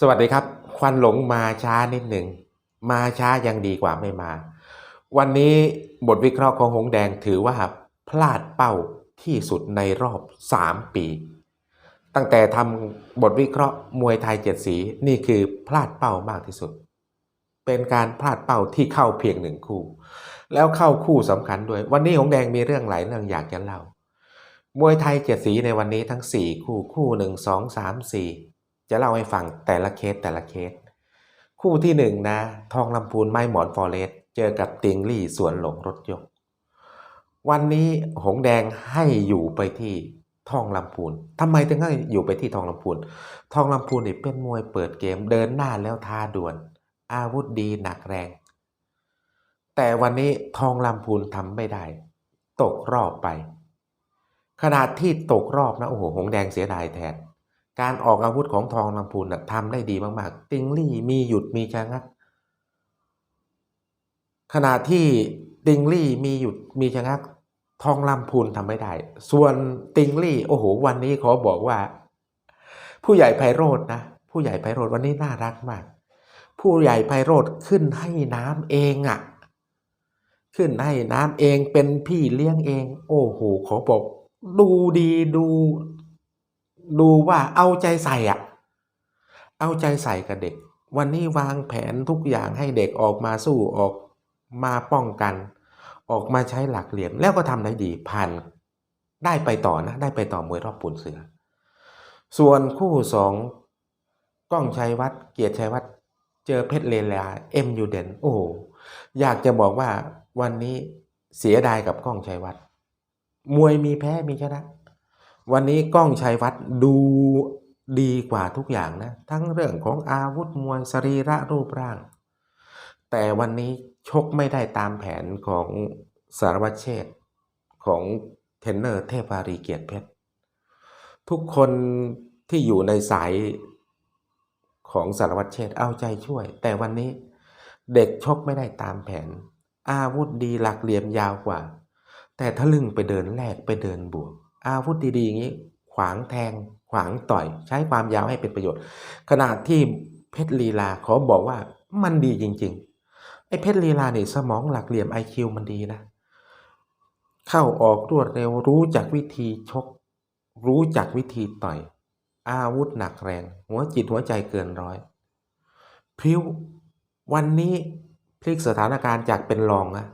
สวัสดีครับ ควันหลงมาช้านิดหนึ่ง มาช้ายังดีกว่าไม่มา วันนี้บทวิเคราะห์ของหงแดงถือว่าพลาดเป้าที่สุดในรอบ 3 ปี ตั้งแต่ทำบทวิเคราะห์มวยไทยเจ็ดสีนี่คือพลาดเป้ามากที่สุด เป็นการพลาดเป้าที่เข้าเพียงหนึ่งคู่ แล้วเข้าคู่สำคัญด้วย วันนี้หงแดงมีเรื่องหลายเรื่องอยากจะเล่ามวยไทยเจ็ดสีในวันนี้ทั้ง 4 คู่คู่หนึ่งสองสามสี่ จะเล่าให้ฟังแต่ละเคสแต่ละเคส คู่ที่หนึ่งนะ ทองลำพูนไม้หมอนฟอเรสต์เจอกับติงลี่สวนหลงรถยก วันนี้หงแดงให้อยู่ไปที่ทองลำพูนทำไมถึงให้อยู่ไปที่ทองลำพูน ทองลำพูนนี่เป็นมวยเปิดเกมเดินหน้าแล้วท้าด่วนอาวุธดีหนักแรง แต่วันนี้ทองลำพูนทำไม่ได้ ตกรอบไป ขนาดที่ตกรอบนะโอ้โหหงแดงเสียดายแทน การออกอาวุธของทองลำพูนนะทำได้ดีมากๆ ติงลี่มีหยุดมีชะงัก ขณะที่ติงลี่มีหยุดมีชะงัก ทองลำพูนทำไม่ได้ ส่วนติงลี่โอ้โหวันนี้ขอบอกว่า ผู้ใหญ่ไพโรจน์นะผู้ใหญ่ไพโรจน์วันนี้น่ารักมาก ผู้ใหญ่ไพโรจน์ขึ้นให้น้ำเองอะ่ะ ขึ้นให้น้ำเองเป็นพี่เลี้ยงเอง โอ้โหขอบอก ดูดีดู ดูว่าเอาใจใส่อะเอาใจใส่กับเด็ก วันนี้วางแผนทุกอย่างให้เด็กออกมาสู้ออกมาป้องกัน ออกมาใช้หลักเหลี่ยมแล้วก็ทำได้ดีผ่านได้ไปต่อนะ ได้ไปต่อมวยรอบปูนเสือ ส่วนคู่สองก้องชัยวัฒน์เกียรติชัยวัฒน์เจอเพชรเลลาเอ็มยูเดนโอ้โหอยากจะบอกว่าวันนี้เสียดายกับก้องชัยวัฒน์มวยมีแพ้มีชนะ วันนี้กล้องชัยวัฒน์ดูดีกว่าทุกอย่างนะ ทั้งเรื่องของอาวุธมวยสรีระรูปร่าง แต่วันนี้ชกไม่ได้ตามแผนของสารวัตรเชษของเทนเนอร์เทพารีเกียรติเพชร ทุกคนที่อยู่ในสายของสารวัตรเชษเอาใจช่วย แต่วันนี้เด็กชกไม่ได้ตามแผน อาวุธดีหลักเหลี่ยมยาวกว่า แต่ทะลึ่งไปเดินแลกไปเดินบวก อาวุธดีๆอย่างนี้ ขวางแทง ขวางต่อย ใช้ความยาวให้เป็นประโยชน์ ขนาดที่เพชรลีลาขอบอกว่ามันดีจริงๆไอ้เพชรลีลาเนี่ยสมองหลักเหลี่ยม IQ มันดีนะ เข้าออกรวดเร็วรู้จักวิธีชก รู้จักวิธีต่อย อาวุธหนักแรง หัวจิตหัวใจเกินร้อยพริ้ววันนี้พลิกสถานการณ์จากเป็นรองอะ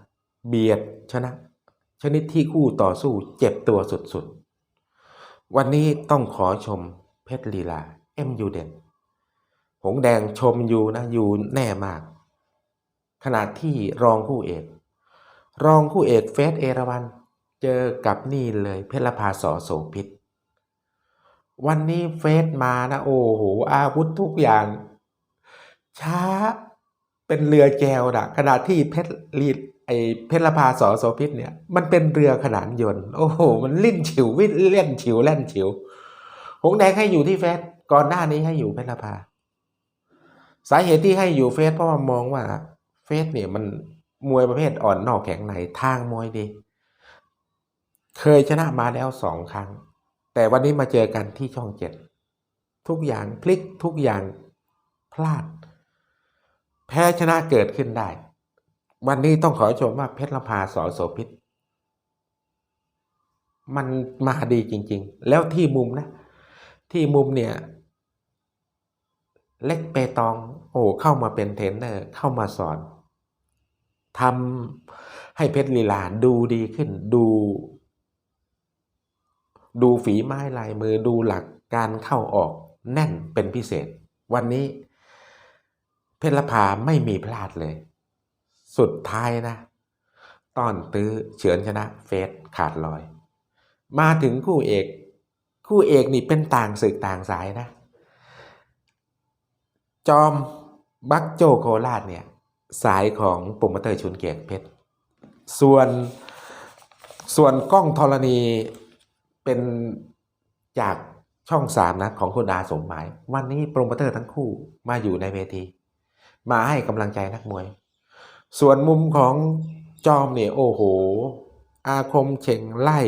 เบียดชนะ ชนิดที่คู่ต่อสู้เจ็บตัวสุดๆ วันนี้ต้องขอชมเพชรลีลาเอ็มยูเดนหงแดงชมอยู่นะอยู่แน่มากขณะที่รองคู่เอก รองคู่เอกเฟสเอราวัน เจอกับนี่เลยเพชรพาสอโสพิษ วันนี้เฟสมานะโอ้โหอาวุธทุกอย่าง ช้าเป็นเรือแจวนะขณะที่เพชรลี ไอเพชรพาสอโสพิษเนี่ยมันเป็นเรือขนานยนต์โอ้โห มันลิ่นฉิววิ่งเล่นฉิวแล่นฉิว หงแดงให้อยู่ที่เฟสก่อนหน้านี้ให้อยู่เพชรพา สาเหตุที่ให้อยู่เฟสเพราะว่ามองว่า เฟสเนี่ยมันมวยประเภทอ่อนนอกแข็งในทางมวยดี เคยชนะมาแล้วสองครั้ง แต่วันนี้มาเจอกันที่ช่องเจ็ดทุกอย่างพลิกทุกอย่างพลาด แพ้ชนะเกิดขึ้นได้ วันนี้ต้องขอชมว่าเพชรลพาสอโสพิษมันมาดีจริง ๆ แล้วที่มุมนะ ที่มุมเนี่ย เล็กเปตอง โอ้เข้ามาเป็นเทรนเนอร์ เข้ามาสอนทำให้เพชรลีลาดูดีขึ้น ดู ดูฝีไม้ลายมือดูหลักการเข้าออกแน่นเป็นพิเศษ วันนี้เพชรลพาไม่มีพลาดเลย สุดท้ายนะตอนตื้อเฉือนชนะเฟสขาดลอย มาถึงคู่เอก คู่เอกนี่เป็นต่างศึกต่างสายนะ จอมบักโจโคราชเนี่ยสายของโปรโมเตอร์ชุนเกียรติเพชร ส่วนส่วนกล้องธรณีเป็นจากช่องสามนะของคุณดาสมหมาย วันนี้โปรโมเตอร์ทั้งคู่มาอยู่ในเวที มาให้กำลังใจนักมวย ส่วนมุมของจอมเนี่ยโอ้โห อาคมเฉ่งไล่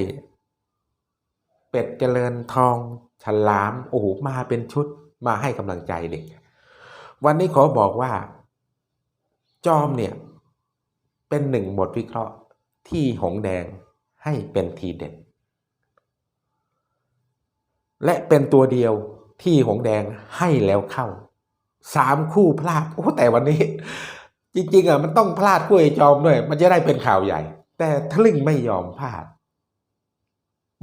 เป็ดเจริญทองฉลามโอ้โหมาเป็นชุดมาให้กำลังใจเด็ก วันนี้ขอบอกว่า จอมเนี่ย เป็นหนึ่งบทวิเคราะห์ที่หงแดงให้เป็นทีเด็ด และเป็นตัวเดียวที่หงแดงให้แล้วเข้าสามคู่พลาดโอ้แต่วันนี้ จริงๆอะมันต้องพลาดคู่ไอ้จอมด้วย มันจะได้เป็นข่าวใหญ่ แต่ทะลึ่งไม่ยอมพลาด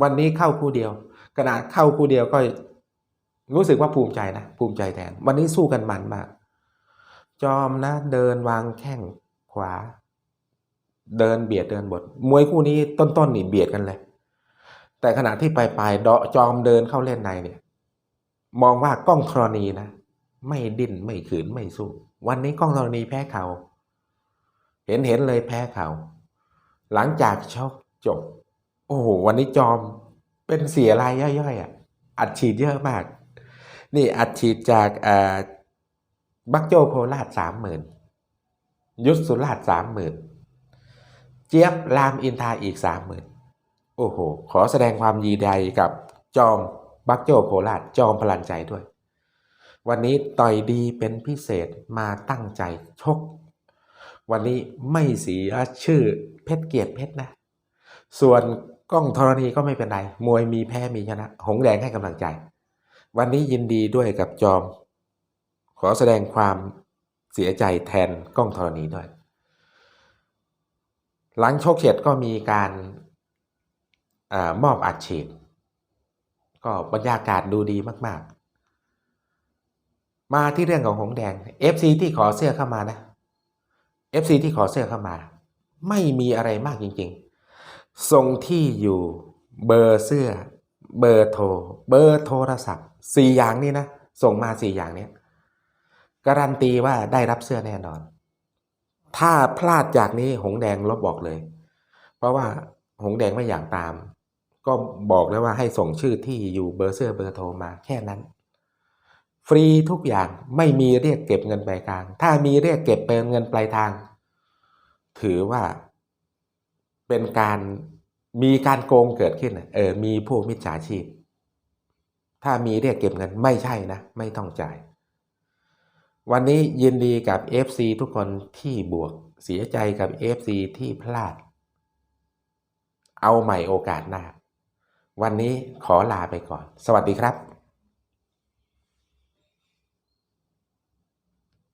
วันนี้เข้าคู่เดียวขนาดเข้าคู่เดียวก็รู้สึกว่าภูมิใจนะภูมิใจแทน วันนี้สู้กันมันมาก จอมนะเดินวางแข้งขวา เดินเบียดเดินบท มวยคู่นี้ต้นๆนี่เบียดกันเลย แต่ขณะที่ปลายปลายๆเดาะจอมเดินเข้าเล่นในเนี่ย มองว่ากล้องธรณีนะ ไม่ดิ้นไม่ขืนไม่สู้ วันนี้กล้องธรณีแพ้เขา เห็นเห็นเลยแพ้เขา หลังจากชกจบ โอ้โหวันนี้จอมเป็นเสียรายย่อยๆอะอัดฉีดเยอะมาก นี่อัดฉีดจากบักโจโคราชสามหมื่นยุทธสุราชสามหมื่นเจี๊ยบรามอินทาอีกสามหมื่นโอ้โห ขอแสดงความยินดีกับจอมบักโจโคราชจอมพลันใจด้วย วันนี้ต่อยดีเป็นพิเศษมาตั้งใจชก วันนี้ไม่เสียชื่อเพชรเกียรติเพชรนะ ส่วนกล้องธรณีก็ไม่เป็นไร มวยมีแพ้มีชนะ หงแดงให้กำลังใจ วันนี้ยินดีด้วยกับจอม ขอแสดงความเสียใจแทนกล้องธรณีด้วย หลังโชคเฉียดก็มีการอมอบอัดฉีดก็บรรยากาศดูดีมาก ๆ มาที่เรื่องของหงแดง FC ที่ขอเสื้อเข้ามานะ FC ที่ขอเสื้อเข้ามา ไม่มีอะไรมากจริงๆ ส่งที่อยู่เบอร์เสื้อ เบอร์โทร เบอร์โทรศัพท์สี่อย่างนี้นะ ส่งมาสี่อย่างนี้การันตีว่าได้รับเสื้อแน่นอน ถ้าพลาดจากนี้หงแดงลบบอกเลย เพราะว่าหงแดงไม่อยากตาม ก็บอกแล้วว่าให้ส่งชื่อที่อยู่เบอร์เสื้อเบอร์โทรมาแค่นั้น ฟรีทุกอย่างไม่มีเรียกเก็บเงินปลายทาง ถ้ามีเรียกเก็บเป็นเงินปลายทาง ถือว่าเป็นการมีการโกงเกิดขึ้นเออมีพวกมิจฉาชีพ ถ้ามีเรียกเก็บเงินไม่ใช่นะ ไม่ต้องจ่าย วันนี้ยินดีกับ FC ทุกคนที่บวกเสียใจกับ FC ที่พลาด เอาใหม่โอกาสหน้า วันนี้ขอลาไปก่อน สวัสดีครับ